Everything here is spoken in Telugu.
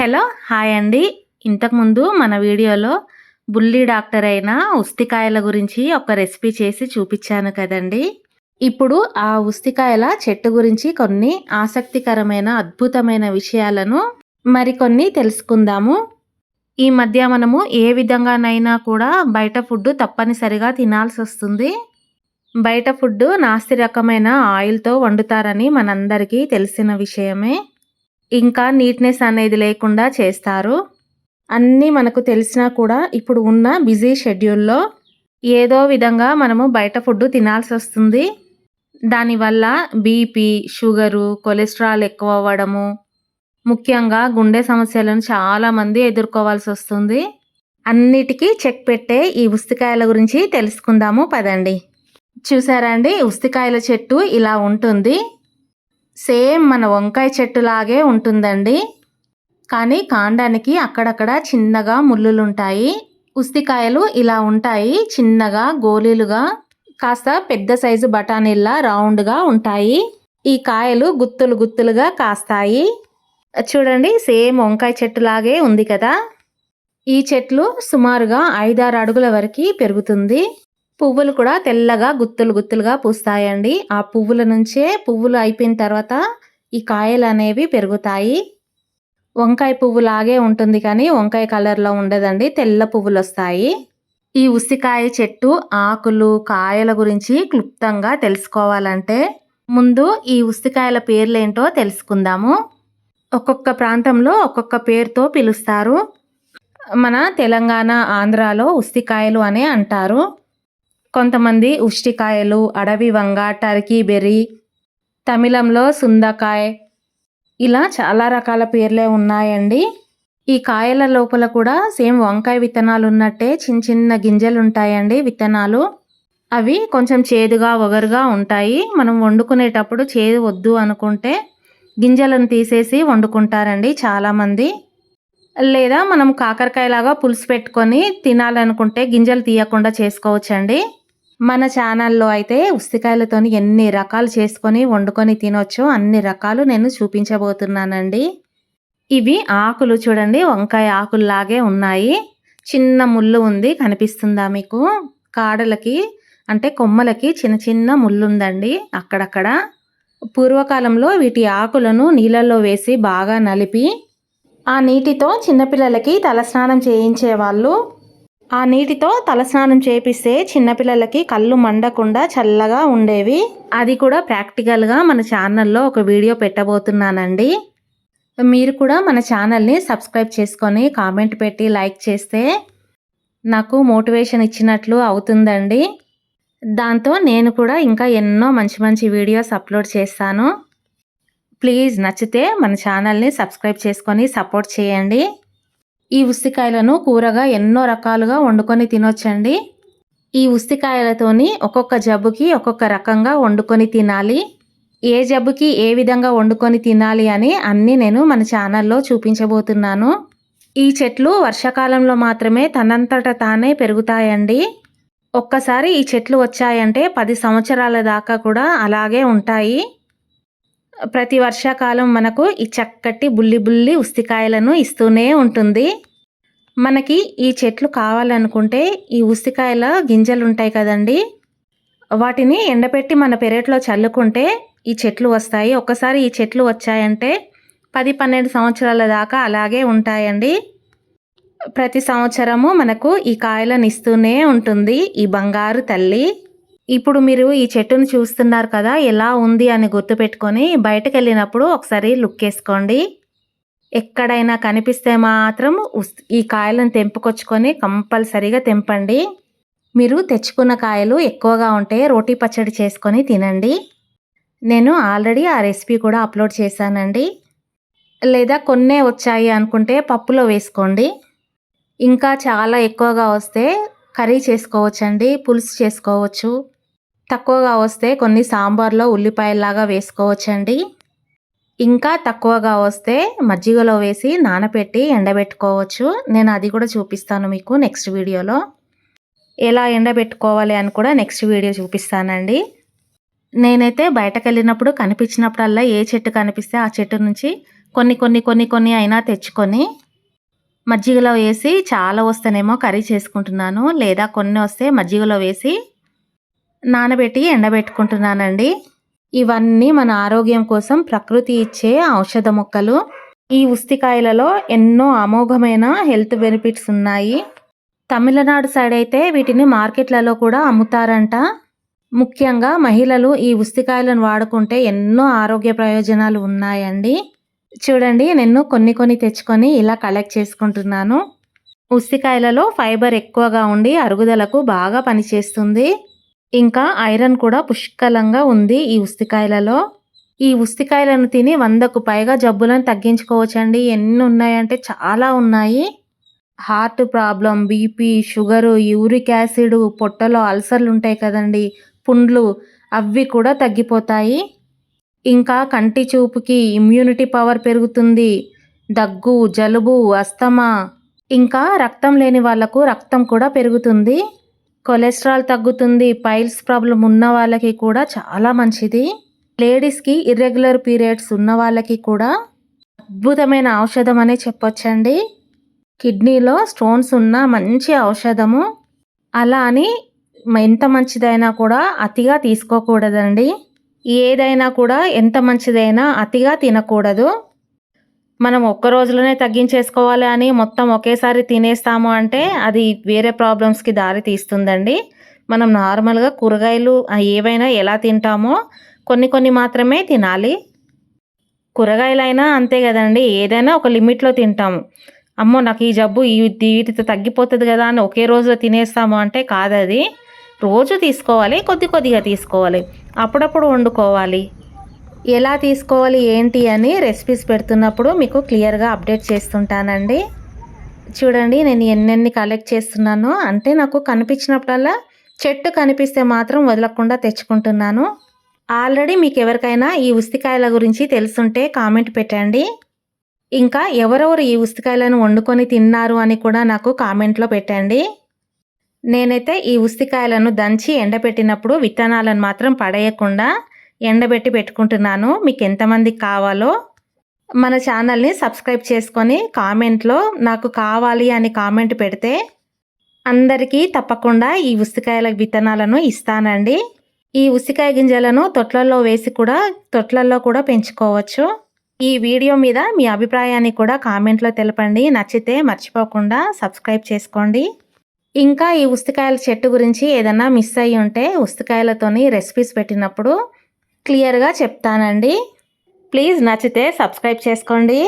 హలో హాయ్ అండి. ఇంతకుముందు మన వీడియోలో బుల్లి డాక్టర్ అయిన ఉస్తికాయల గురించి ఒక రెసిపీ చేసి చూపించాను కదండి. ఇప్పుడు ఆ ఉస్తికాయల చెట్టు గురించి కొన్ని ఆసక్తికరమైన అద్భుతమైన విషయాలను మరికొన్ని తెలుసుకుందాము. ఈ మధ్య మనము ఏ విధంగానైనా కూడా బయట ఫుడ్ తప్పనిసరిగా తినాల్సి వస్తుంది. బయట ఫుడ్ నాస్తి రకమైన ఆయిల్తో వండుతారని మనందరికీ తెలిసిన విషయమే. ఇంకా నీట్నెస్ అనేది లేకుండా చేస్తారు. అన్నీ మనకు తెలిసినా కూడా ఇప్పుడు ఉన్న బిజీ షెడ్యూల్లో ఏదో విధంగా మనము బయట ఫుడ్ తినాల్సి వస్తుంది. దానివల్ల బీపీ షుగరు కొలెస్ట్రాల్ ఎక్కువ అవ్వడము ముఖ్యంగా గుండె సమస్యలను చాలామంది ఎదుర్కోవాల్సి వస్తుంది. అన్నిటికీ చెక్ పెట్టే ఈ ఉస్తికాయల గురించి తెలుసుకుందాము పదండి. చూసారా అండి? ఉస్తికాయల చెట్టు ఇలా ఉంటుంది. సేమ్ మన వంకాయ చెట్టులాగే ఉంటుందండి. కానీ కాండానికి అక్కడక్కడ చిన్నగా ముళ్ళులుంటాయి. ఉస్తికాయలు ఇలా ఉంటాయి. చిన్నగా గోళీలుగా కాస్త పెద్ద సైజు బఠానీల్లా రౌండ్గా ఉంటాయి. ఈ కాయలు గుత్తులు గుత్తులుగా కాస్తాయి. చూడండి సేమ్ వంకాయ చెట్టులాగే ఉంది కదా. ఈ చెట్లు సుమారుగా ఐదారు అడుగుల వరకు పెరుగుతుంది. పువ్వులు కూడా తెల్లగా గుత్తులు గుత్తులుగా పూస్తాయండి. ఆ పువ్వుల నుంచే పువ్వులు అయిపోయిన తర్వాత ఈ కాయలు అనేవి పెరుగుతాయి. వంకాయ పువ్వు లాగే ఉంటుంది కానీ వంకాయ కలర్లో ఉండదండి. తెల్ల పువ్వులు వస్తాయి. ఈ ఉసికాయ చెట్టు ఆకులు కాయల గురించి క్లుప్తంగా తెలుసుకోవాలంటే ముందు ఈ ఉసికాయల పేర్లేంటో తెలుసుకుందాము. ఒక్కొక్క ప్రాంతంలో ఒక్కొక్క పేరుతో పిలుస్తారు. మన తెలంగాణ ఆంధ్రాలో ఉస్తికాయలు అనే అంటారు. కొంతమంది ఉష్టికాయలు అడవి వంగ టర్కీ బెర్రీ తమిళంలో సుందకాయ. ఇలా చాలా రకాల పేర్లే ఉన్నాయండి. ఈ కాయల లోపల కూడా సేమ్ వంకాయ విత్తనాలు ఉన్నట్టే చిన్న చిన్న గింజలు ఉంటాయండి విత్తనాలు. అవి కొంచెం చేదుగా ఒగరుగా ఉంటాయి. మనం వండుకునేటప్పుడు చేదు వద్దు అనుకుంటే గింజలను తీసేసి వండుకుంటారండి చాలామంది. లేదా మనం కాకరకాయలాగా పులుసు పెట్టుకొని తినాలనుకుంటే గింజలు తీయకుండా చేసుకోవచ్చండి. మన ఛానల్లో అయితే ఉస్తికాయలతో ఎన్ని రకాలు చేసుకొని వండుకొని తినొచ్చో అన్ని రకాలు నేను చూపించబోతున్నానండి. ఇవి ఆకులు చూడండి వంకాయ ఆకుల్లాగే ఉన్నాయి. చిన్న ముళ్ళు ఉంది కనిపిస్తుందా మీకు? కాడలకి అంటే కొమ్మలకి చిన్న చిన్న ముళ్ళు ఉందండి అక్కడక్కడ. పూర్వకాలంలో వీటి ఆకులను నీళ్ళల్లో వేసి బాగా నలిపి ఆ నీటితో చిన్నపిల్లలకి తలస్నానం చేయించేవాళ్ళు. ఆ నీటితో తలస్నానం చేపిస్తే చిన్నపిల్లలకి కళ్ళు మండకుండా చల్లగా ఉండేవి. అది కూడా ప్రాక్టికల్గా మన ఛానల్లో ఒక వీడియో పెట్టబోతున్నానండి. మీరు కూడా మన ఛానల్ని సబ్స్క్రైబ్ చేసుకొని కామెంట్ పెట్టి లైక్ చేస్తే నాకు మోటివేషన్ ఇచ్చినట్లు అవుతుందండి. దాంతో నేను కూడా ఇంకా ఎన్నో మంచి మంచి వీడియోస్ అప్లోడ్ చేస్తాను. ప్లీజ్ నచ్చితే మన ఛానల్ని సబ్స్క్రైబ్ చేసుకొని సపోర్ట్ చేయండి. ఈ ఉసికాయలను కూరగా ఎన్నో రకాలుగా వండుకొని తినొచ్చండి. ఈ ఉసికాయలతోని ఒక్కొక్క జబ్బుకి ఒక్కొక్క రకంగా వండుకొని తినాలి. ఏ జబ్బుకి ఏ విధంగా వండుకొని తినాలి అని అన్నీ నేను మన ఛానల్లో చూపించబోతున్నాను. ఈ చెట్లు వర్షాకాలంలో మాత్రమే తనంతట తానే పెరుగుతాయండి. ఒక్కసారి ఈ చెట్లు వచ్చాయంటే పది సంవత్సరాల దాకా కూడా అలాగే ఉంటాయి. ప్రతి వర్షాకాలం మనకు ఈ చక్కటి బుల్లి బుల్లి ఉస్తికాయలను ఇస్తూనే ఉంటుంది. మనకి ఈ చెట్లు కావాలనుకుంటే ఈ ఉస్తికాయల గింజలు ఉంటాయి కదండి. వాటిని ఎండపెట్టి మన పెరట్లో చల్లుకుంటే ఈ చెట్లు వస్తాయి. ఒక్కసారి ఈ చెట్లు వచ్చాయంటే పది పన్నెండు సంవత్సరాల దాకా అలాగే ఉంటాయండి. ప్రతి సంవత్సరము మనకు ఈ కాయలను ఇస్తూనే ఉంటుంది ఈ బంగారు తల్లి. ఇప్పుడు మీరు ఈ చెట్టును చూస్తున్నారు కదా ఎలా ఉంది అని గుర్తుపెట్టుకొని బయటకు వెళ్ళినప్పుడు ఒకసారి లుక్ వేసుకోండి. ఎక్కడైనా కనిపిస్తే మాత్రం ఈ కాయలను తెంపుకొచ్చుకొని కంపల్సరీగా తెంపండి. మీరు తెచ్చుకున్న కాయలు ఎక్కువగా ఉంటే రోటీ పచ్చడి చేసుకొని తినండి. నేను ఆల్రెడీ ఆ రెసిపీ కూడా అప్లోడ్ చేశానండి. లేదా కొన్నే వచ్చాయి అనుకుంటే పప్పులో వేసుకోండి. ఇంకా చాలా ఎక్కువగా వస్తే కర్రీ చేసుకోవచ్చండి పులుసు చేసుకోవచ్చు. తక్కువగా వస్తే కొన్ని సాంబార్లో ఉల్లిపాయలాగా వేసుకోవచ్చండి. ఇంకా తక్కువగా వస్తే మజ్జిగలో వేసి నానబెట్టి ఎండబెట్టుకోవచ్చు. నేను అది కూడా చూపిస్తాను మీకు నెక్స్ట్ వీడియోలో. ఎలా ఎండబెట్టుకోవాలి అని కూడా నెక్స్ట్ వీడియో చూపిస్తానండి. నేనైతే బయటకు వెళ్ళినప్పుడు కనిపించినప్పుడల్లా ఏ చెట్టు కనిపిస్తే ఆ చెట్టు నుంచి కొన్ని కొన్ని కొన్ని కొన్ని అయినా తెచ్చుకొని మజ్జిగలో వేసి చాలా వస్తేనేమో కర్రీ చేసుకుంటున్నాను. లేదా కొన్ని వస్తే మజ్జిగలో వేసి నానబెట్టి ఎండబెట్టుకుంటున్నానండి. ఇవన్నీ మన ఆరోగ్యం కోసం ప్రకృతి ఇచ్చే ఔషధ మొక్కలు. ఈ ఉస్తికాయలలో ఎన్నో అమోఘమైన హెల్త్ బెనిఫిట్స్ ఉన్నాయి. తమిళనాడు సైడ్ అయితే వీటిని మార్కెట్లలో కూడా అమ్ముతారంట. ముఖ్యంగా మహిళలు ఈ ఉస్తికాయలను వాడుకుంటే ఎన్నో ఆరోగ్య ప్రయోజనాలు ఉన్నాయండి. చూడండి నేను కొన్ని కొన్ని తెచ్చుకొని ఇలా కలెక్ట్ చేసుకుంటున్నాను. ఉస్తికాయలలో ఫైబర్ ఎక్కువగా ఉండి అరుగుదలకు బాగా పనిచేస్తుంది. ఇంకా ఐరన్ కూడా పుష్కలంగా ఉంది ఈ ఉస్తికాయలలో ఈ ఉస్తికాయలను తిని వందకు పైగా జబ్బులను తగ్గించుకోవచ్చండి. ఎన్ని ఉన్నాయంటే చాలా ఉన్నాయి. Heart problem BP sugar uric acid పొట్టలో అల్సర్లు ఉంటాయి కదండి. పుండ్లు అవి కూడా తగ్గిపోతాయి. ఇంకా కంటి చూపుకి ఇమ్యూనిటీ పవర్ పెరుగుతుంది. దగ్గు జలుబు అస్తమా ఇంకా రక్తం లేని వాళ్ళకు రక్తం కూడా పెరుగుతుంది. కొలెస్ట్రాల్ తగ్గుతుంది పైల్స్ ప్రాబ్లం ఉన్న వాళ్ళకి కూడా చాలా మంచిది. లేడీస్కి ఇర్రెగ్యులర్ పీరియడ్స్ ఉన్న వాళ్ళకి కూడా అద్భుతమైన ఔషధం అనే చెప్పొచ్చండి. కిడ్నీలో స్టోన్స్ ఉన్న మంచి ఔషధము. అలా అని ఎంత మంచిదైనా కూడా అతిగా తీసుకోకూడదండి. ఏదైనా కూడా ఎంత మంచిదైనా అతిగా తినకూడదు. మనం ఒక్క రోజులోనే తగ్గించేసుకోవాలి అని మొత్తం ఒకేసారి తినేస్తాము అంటే అది వేరే ప్రాబ్లమ్స్కి దారి తీస్తుందండి. మనం నార్మల్గా కూరగాయలు ఏవైనా ఎలా తింటామో కొన్ని కొన్ని మాత్రమే తినాలి. కూరగాయలైనా అంతే కదండి ఏదైనా ఒక లిమిట్లో తింటాము. అమ్మో నాకు ఈ జబ్బు ఈ వీటితో తగ్గిపోతుంది కదా అని ఒకే రోజులో తినేస్తాము అంటే కాదది. రోజు తీసుకోవాలి కొద్ది కొద్దిగా తీసుకోవాలి. అప్పుడప్పుడు వండుకోవాలి. ఎలా తీసుకోవాలి ఏంటి అని రెసిపీస్ పెడుతున్నప్పుడు మీకు క్లియర్గా అప్డేట్ చేస్తుంటానండి. చూడండి నేను ఎన్నెన్ని కలెక్ట్ చేస్తున్నానో. అంటే నాకు కనిపించినప్పుడల్లా చెట్టు కనిపిస్తే మాత్రం వదలకుండా తెచ్చుకుంటున్నాను. ఆల్రెడీ మీకు ఎవరికైనా ఈ ఉస్తికాయల గురించి తెలుసుంటే కామెంట్ పెట్టండి. ఇంకా ఎవరెవరు ఈ ఉస్తికాయలను వండుకొని తిన్నారు అని కూడా నాకు కామెంట్లో పెట్టండి. నేనైతే ఈ ఉస్తికాయలను దంచి ఎండబెట్టినప్పుడు విత్తనాలను మాత్రం పడేయకుండా ఎండబెట్టి పెట్టుకుంటున్నాను. మీకు ఎంతమందికి కావాలో మన ఛానల్ని సబ్స్క్రైబ్ చేసుకొని కామెంట్లో నాకు కావాలి అని కామెంట్ పెడితే అందరికీ తప్పకుండా ఈ ఉసికాయల విత్తనాలను ఇస్తానండి. ఈ ఉసికాయ గింజలను తొట్లల్లో వేసి కూడా తొట్లల్లో కూడా పెంచుకోవచ్చు. ఈ వీడియో మీద మీ అభిప్రాయాన్ని కూడా కామెంట్లో తెలపండి. నచ్చితే మర్చిపోకుండా సబ్స్క్రైబ్ చేసుకోండి. ఇంకా ఈ ఉస్తికాయల చెట్టు గురించి ఏదన్నా మిస్ అయ్యి ఉంటే ఉస్తికాయలతోని రెసిపీస్ పెట్టినప్పుడు క్లియర్గా చెప్తానండి. ప్లీజ్ నచ్చితే సబ్స్క్రైబ్ చేసుకోండి.